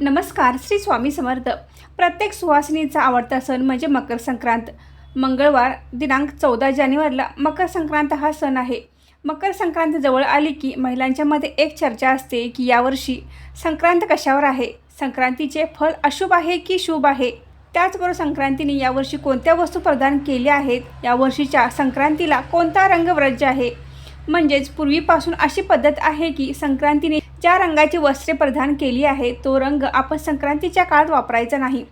नमस्कार श्री स्वामी समर्थ. प्रत्येक सुहासिनीचा आवडता सण म्हणजे मकर संक्रांत. मंगळवार दिनांक चौदा जानेवारीला मकर संक्रांत हा सण आहे. मकर संक्रांत जवळ आली की महिलांच्यामध्ये एक चर्चा असते की यावर्षी संक्रांत कशावर आहे? संक्रांतीचे फल अशुभ आहे की शुभ आहे? त्याचबरोबर संक्रांतीने यावर्षी कोणत्या वस्तू प्रदान केल्या आहेत? यावर्षीच्या संक्रांतीला कोणता रंगव्रज आहे? म्हणजेच पूर्वीपासून अशी पद्धत आहे की संक्रांतीने ज्या रंगाची वस्त्रे प्रदान केली आहे तो रंग आपण संक्रांतीच्या काळात वापरायचा नाही.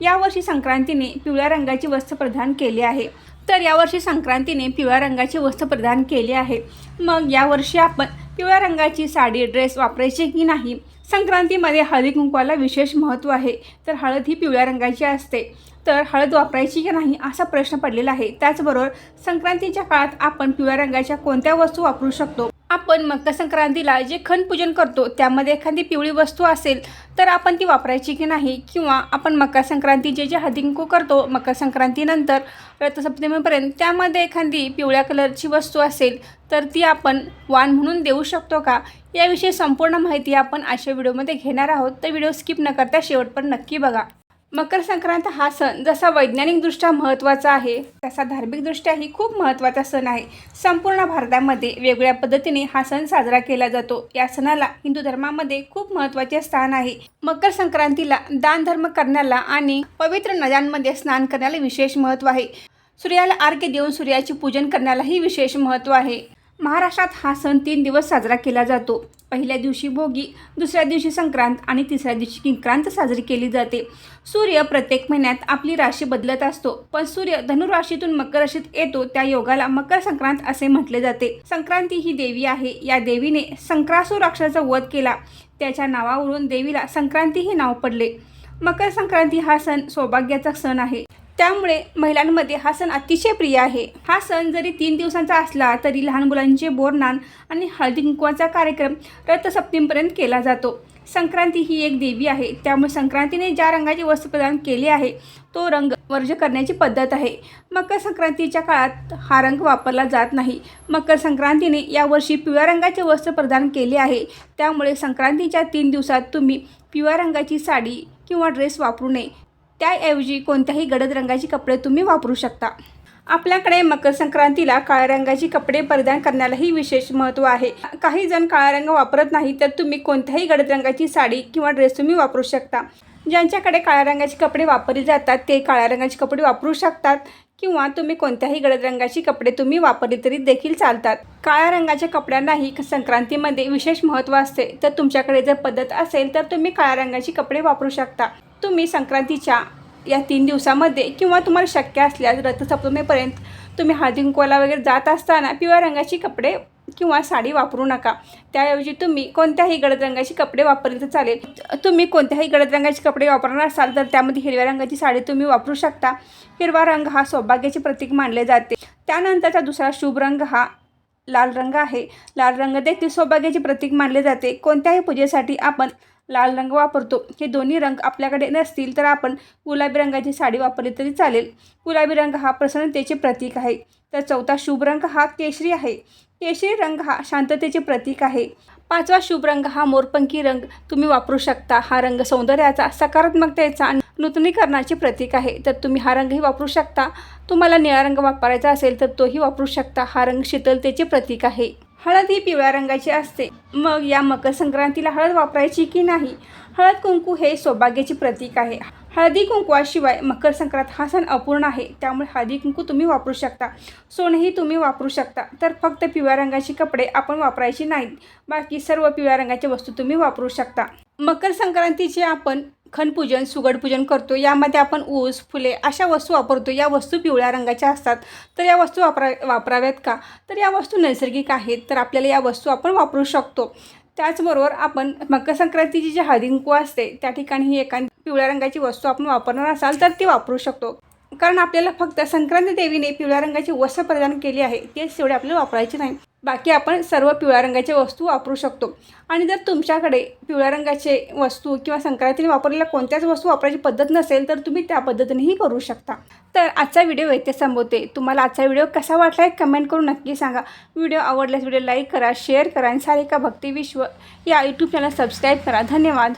यावर्षी संक्रांतीने पिवळ्या रंगाची वस्त्र प्रदान केली आहे. तर यावर्षी संक्रांतीने पिवळ्या रंगाची वस्त्र प्रदान केली आहे. मग यावर्षी आपण पिवळ्या रंगाची साडी ड्रेस वापरायची की नाही? संक्रांतीमध्ये हळदी कुंकवाला विशेष महत्त्व आहे. तर हळद ही पिवळ्या रंगाची असते. तर हळद वापरायची की नाही असा प्रश्न पडलेला आहे. त्याचबरोबर संक्रांतीच्या काळात आपण पिवळ्या रंगाच्या कोणत्या वस्तू वापरू शकतो? आपण मकर संक्रांतीला जे खनपूजन करतो त्यामध्ये एखादी पिवळी वस्तू असेल तर आपण ती वापरायची की नाही? किंवा आपण मकर संक्रांतीचे जे हदिंकू करतो मकर संक्रांतीनंतर रथसप्तमीपर्यंत त्यामध्ये एखादी पिवळ्या कलरची वस्तू असेल तर ती आपण वाण म्हणून देऊ शकतो का? याविषयी संपूर्ण माहिती आपण अशा व्हिडिओमध्ये घेणार आहोत. तर व्हिडिओ स्किप न करता शेवट पण नक्की बघा. मकर संक्रांत हा सण जसा वैज्ञानिकदृष्ट्या महत्त्वाचा आहे तसा धार्मिकदृष्ट्याही खूप महत्त्वाचा सण आहे. संपूर्ण भारतामध्ये वेगवेगळ्या पद्धतीने हा सण साजरा केला जातो. या सणाला हिंदू धर्मामध्ये खूप महत्त्वाचे स्थान आहे. मकर संक्रांतीला दान धर्म करण्याला आणि पवित्र नद्यांमध्ये स्नान करण्याला विशेष महत्त्व आहे. सूर्याला अर्घ्य देऊन सूर्याचे पूजन करण्यालाही विशेष महत्त्व आहे. महाराष्ट्रात हा सण तीन दिवस साजरा केला जातो. पहिल्या दिवशी भोगी दुसऱ्या दिवशी संक्रांत आणि तिसऱ्या दिवशी किंक्रांत साजरी केली जाते. सूर्य प्रत्येक महिन्यात आपली राशी बदलत असतो पण सूर्य धनुराशीतून मकर राशीत येतो त्या योगाला मकर संक्रांत असे म्हटले जाते. संक्रांती ही देवी आहे. या देवीने संक्रासूर राक्षाचा वध केला. त्याच्या नावावरून देवीला संक्रांती हे नाव पडले. मकर संक्रांती हा सण सौभाग्याचा सण आहे. त्यामुळे महिलांमध्ये हा सण अतिशय प्रिय आहे. हा सण जरी तीन दिवसांचा असला तरी लहान मुलांचे बोरनान आणि हळदी कुंकवाचा कार्यक्रम रथसप्तमीपर्यंत केला जातो. संक्रांती ही एक देवी आहे. त्यामुळे संक्रांतीने ज्या रंगाचे वस्तू प्रदान केले आहे तो रंग वर्ज करण्याची पद्धत आहे. मकर संक्रांतीच्या काळात हा रंग वापरला जात नाही. मकर संक्रांतीने यावर्षी पिवळ्या रंगाचे वस्त्र प्रदान केले आहे. त्यामुळे संक्रांतीच्या तीन दिवसात तुम्ही पिवळ्या रंगाची साडी किंवा ड्रेस वापरू नये. त्याऐवजी कोणत्याही गडद रंगाचे कपडे तुम्ही वापरू शकता. आपल्याकडे मकर संक्रांतीला काळ्या रंगाचे कपडे परिधान करण्यालाही विशेष महत्त्व आहे. काही जण काळा रंग वापरत नाही तर तुम्ही कोणत्याही गडद रंगाची साडी किंवा ड्रेस तुम्ही वापरू शकता. ज्यांच्याकडे काळ्या रंगाचे कपडे वापरले जातात ते काळ्या रंगाचे कपडे वापरू शकतात किंवा तुम्ही कोणत्याही गडद रंगाची कपडे तुम्ही वापरले तरी देखील चालतात. काळ्या रंगाच्या कपड्यांनाही संक्रांतीमध्ये विशेष महत्त्व असते. तर तुमच्याकडे जर पद्धत असेल तर तुम्ही काळ्या रंगाची कपडे वापरू शकता. तुम्ही संक्रांतीच्या या तीन दिवसामध्ये किंवा तुम्हाला शक्य असल्यास रथसप्तमीपर्यंत तुम्ही हळदी कुंकवाला वगैरे जात असताना पिवळ्या रंगाची कपडे किंवा साडी वापरू नका. त्याऐवजी तुम्ही कोणत्याही गडद रंगाचे कपडे वापरले तर चालेल. तुम्ही कोणत्याही गडद रंगाचे कपडे वापरणार असाल तर त्यामध्ये हिरव्या रंगाची साडी तुम्ही वापरू शकता. हिरवा रंग हा सौभाग्याचे प्रतीक मानले जाते. त्यानंतरचा दुसरा शुभ रंग हा लाल रंग आहे. लाल रंग देखील सौभाग्याचे प्रतीक मानले जाते. कोणत्याही पूजेसाठी आपण लाल रंग वापरतो. हे दोन्ही रंग आपल्याकडे नसतील तर आपण गुलाबी रंगाची साडी वापरली तरी चालेल. गुलाबी रंग हा प्रसन्नतेचे प्रतीक आहे. तर चौथा शुभ रंग हा केशरी आहे. केशरी रंग हा शांततेचे प्रतीक आहे. पाचवा शुभ रंग हा मोरपंखी रंग. तुम्ही वापरू शकता. हा रंग सौंदर्याचा सकारात्मकतेचा आणि नूतनीकरणाचे प्रतीक आहे. तर तुम्ही हा रंगही वापरू शकता. तुम्हाला निळा रंग वापरायचा असेल तर तोही वापरू शकता. हा रंग शीतलतेचे प्रतीक आहे. हळद ही पिवळ्या रंगाची असते. मग या मकर संक्रांतीला हळद वापरायची की नाही? हळद कुंकू हे सौभाग्याचे प्रतीक आहे. हळदी कुंकवाशिवाय मकर संक्रांत हा सण अपूर्ण आहे. त्यामुळे हळदी कुंकू तुम्ही वापरू शकता. सोनेही तुम्ही वापरू शकता. तर फक्त पिवळ्या रंगाचे कपडे आपण वापरायचे नाहीत. बाकी सर्व पिवळ्या रंगाच्या वस्तू तुम्ही वापरू शकता. मकर संक्रांतीचे आपण खनपूजन सुगडपूजन करतो. यामध्ये आपण ऊस फुले अशा वस्तू वापरतो. या वस्तू पिवळ्या रंगाच्या असतात. तर या वस्तू वापरा वापराव्यात का? तर या वस्तू नैसर्गिक आहेत. तर आपल्याला या वस्तू आपण वापरू शकतो. त्याचबरोबर आपण मकर संक्रांतीची जी हळदी कुंकू असते त्या ठिकाणी ही एखादी पिवळ्या रंगाची वस्तू आपण वापरणार असाल तर ती वापरू शकतो. कारण आपल्याला फक्त संक्रांती देवीने पिवळ्या रंगाची वस्त्र प्रदान केली आहे तेच तेवढे आपल्याला वापरायचे नाही. बाकी आपण सर्व पिवळ्या रंगाच्या वस्तू वापरू शकतो. आणि जर तुमच्याकडे पिवळ्या रंगाचे वस्तू किंवा संक्रांतीने वापरलेल्या कोणत्याच वस्तू वापरायची पद्धत नसेल तर तुम्ही त्या पद्धतीनेही करू शकता. तर आजचा व्हिडिओ येथे संबोधते तुम्हाला आजचा व्हिडिओ कसा वाटला आहे कमेंट करून नक्की सांगा. व्हिडिओ आवडल्यास व्हिडिओ लाईक करा शेअर करा आणि सारिका भक्ती विश्व या यूट्यूब चॅनल सबस्क्राईब करा. धन्यवाद.